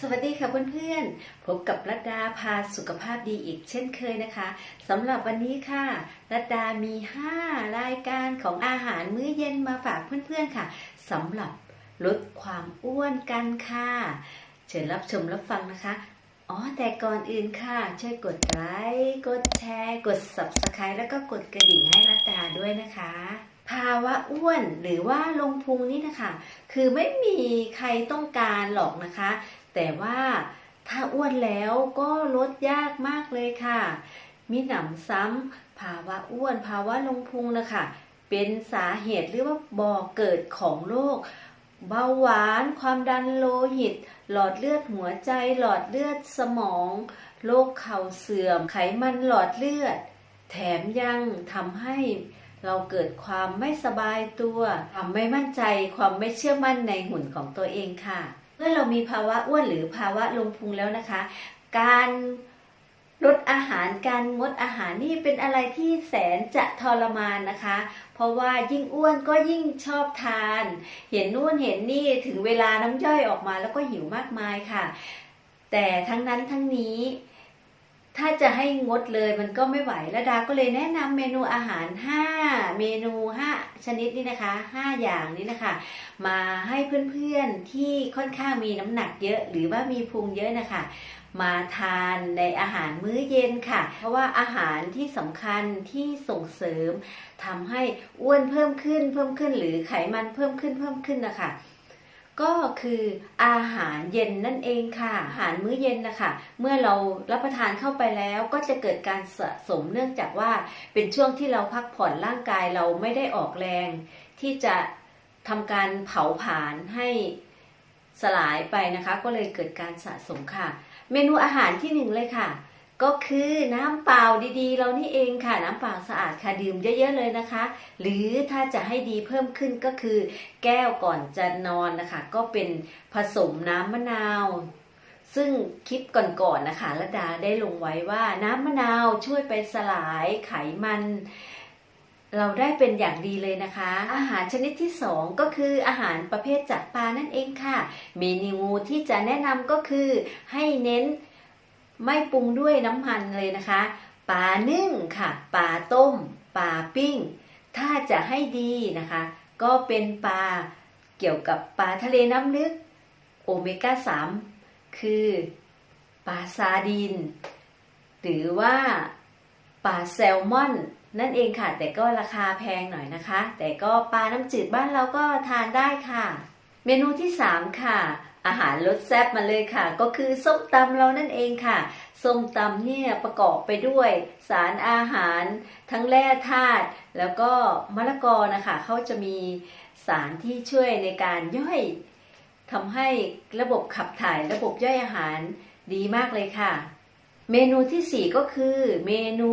สวัสดีค่ะเพื่อนๆพบกับรัตดาพาสุขภาพดีอีกเช่นเคยนะคะสำหรับวันนี้ค่ะรัตดามี 5 รายการของอาหารมื้อเย็นมาฝากเพื่อนๆค่ะสำหรับลดความอ้วนกันค่ะ เชิญรับชมรับฟังนะคะ อ๋อ แต่ก่อนอื่นค่ะ ช่วยกดไลค์กดแชร์ กด subscribe แล้วก็กดกระดิ่งให้รัตดาด้วยนะคะ ภาวะอ้วนหรือว่าลงพุงนี่นะคะ คือไม่มีใครต้องการหรอกนะคะ แต่ว่าถ้าอ้วนแล้วก็ลดยากมากเลยค่ะ มีหนำซ้ำภาวะอ้วน ภาวะลงพุงนะคะ เป็นสาเหตุหรือว่าบ่อเกิดของโรค เบาหวาน ความดันโลหิต หลอดเลือดหัวใจ หลอดเลือดสมอง โรคเข่าเสื่อม ไขมันหลอดเลือด แถมยังทำให้เราเกิดความไม่สบายตัว ความไม่มั่นใจ ความไม่เชื่อมั่นในหุ่นของตัวเองค่ะ เมื่อเรามีภาวะอ้วนหรือภาวะลงพุงแล้วนะคะ การ ลดอาหารการงดอาหารนี่เป็นอะไรที่แสนจะทรมานนะคะ เพราะว่ายิ่งอ้วนก็ยิ่งชอบทาน เห็นนู่นเห็นนี่ถึงเวลาน้ำย่อยออกมาแล้วก็หิวมากมายค่ะ แต่ทั้งนั้นทั้งนี้ ถ้าจะให้งดเลยมันก็ไม่ไหวและดาก็เลยแนะนำเมนูอาหาร 5 เมนู 5 ชนิดนี้นะคะ 5 อย่างนี้นะคะ มาให้เพื่อนๆที่ค่อนข้างมีน้ำหนักเยอะ หรือว่ามีพุงเยอะนะคะ มาทานในอาหารมื้อเย็นค่ะ เพราะว่าอาหารที่สำคัญที่ส่งเสริมทำให้อ้วนเพิ่มขึ้นเพิ่มขึ้นหรือไขมันเพิ่มขึ้นเพิ่มขึ้นนะคะ ก็คืออาหารเย็นนั่นเองค่ะ อาหารมื้อเย็นนะคะเมื่อเรารับประทานเข้าไปแล้วก็จะเกิดการสะสมเนื่องจากว่าเป็นช่วงที่เราพักผ่อนร่างกายเราไม่ได้ออกแรง ที่จะทำการเผาผลาญให้สลายไปนะคะ ก็เลยเกิดการสะสมค่ะ เมนูอาหารที่หนึ่งเลยค่ะ ก็คือน้ำเปล่าดีๆ เรานี่เองค่ะ น้ำเปล่าสะอาดค่ะดื่มเยอะๆเลยนะคะ หรือถ้าจะให้ดีเพิ่มขึ้นก็คือ แก้วก่อนจะนอนนะคะ ก็เป็นผสมน้ำมะนาว ซึ่งคลิปก่อนๆนะคะระดาได้ลงไว้ว่าน้ำมะนาวช่วยไปสลายไขมัน เราได้เป็นอย่างดีเลยนะคะ อาหารชนิดที่สองก็คืออาหารประเภทจากปลานั่นเองค่ะ เมนูที่จะแนะนำก็คือให้เน้น ไม่ปรุงด้วยน้ำมันเลยนะคะปลานึ่งค่ะปลาต้มปลาปิ้ง ถ้าจะให้ดีนะคะ ก็เป็นปลาเกี่ยวกับปลาทะเลน้ำลึกโอเมก้า 3 คือปลาซาดิน หรือว่าปลาแซลมอน นั่นเองค่ะ แต่ก็ราคาแพงหน่อยนะคะ แต่ก็ปลาน้ำจืดบ้านเราก็ทานได้ค่ะ เมนูที่ 3 ค่ะ อาหารรสแซ่บมาเลยค่ะ ก็คือส้มตำเรานั่นเองค่ะส้มตำเนี่ยประกอบไปด้วยสารอาหาร ทั้งแร่ธาตุแล้วก็มะละกอนะคะเขาจะมีสารที่ช่วยในการย่อยทำให้ระบบขับถ่ายระบบย่อยอาหารดีมากเลยค่ะ เมนูที่ 4 ก็คือเมนู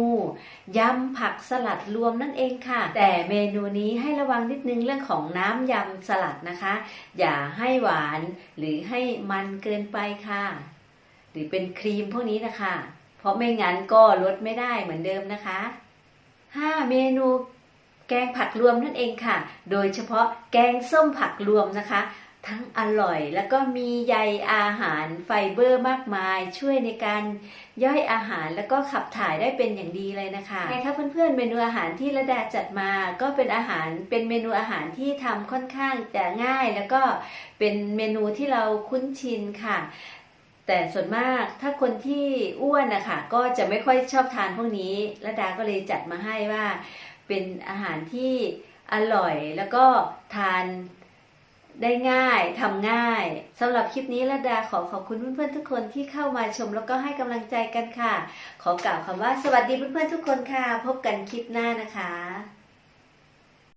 ยำผักสลัดรวมนั่นเองค่ะ แต่เมนูนี้ให้ระวังนิดนึงเรื่องของน้ำยำสลัดนะคะ อย่าให้หวานหรือให้มันเกินไปค่ะ หรือเป็นครีมพวกนี้นะคะ เพราะไม่งั้นก็ลดไม่ได้เหมือนเดิมนะคะ 5 เมนูแกงผักรวมนั่นเองค่ะ โดยเฉพาะแกงส้มผักรวมนะคะ ทั้งอร่อย แล้วก็มีใยอาหารไฟเบอร์มากมาย ช่วยในการย่อยอาหารแล้วก็ขับถ่ายได้เป็นอย่างดีเลยนะคะไงคะเพื่อนๆเมนูอาหารที่ระดาจัดมา ก็เป็นอาหารเป็นเมนูอาหารที่ทำค่อนข้างจะง่าย แล้วก็เป็นเมนูที่เราคุ้นชินค่ะแต่ส่วนมากถ้าคนที่อ้วนนะคะก็จะไม่ค่อยชอบทานพวกนี้ระดาก็เลยจัดมาให้ว่า เป็นอาหารที่อร่อยแล้วก็ทาน ได้ง่ายทำง่ายสำหรับคลิปนี้ระดาขอขอบคุณเพื่อนๆทุกคนที่เข้ามาชมแล้วก็ให้กำลังใจกันค่ะ ขอกล่าวคำว่าสวัสดีเพื่อนๆทุกคนค่ะ พบกันคลิปหน้านะคะ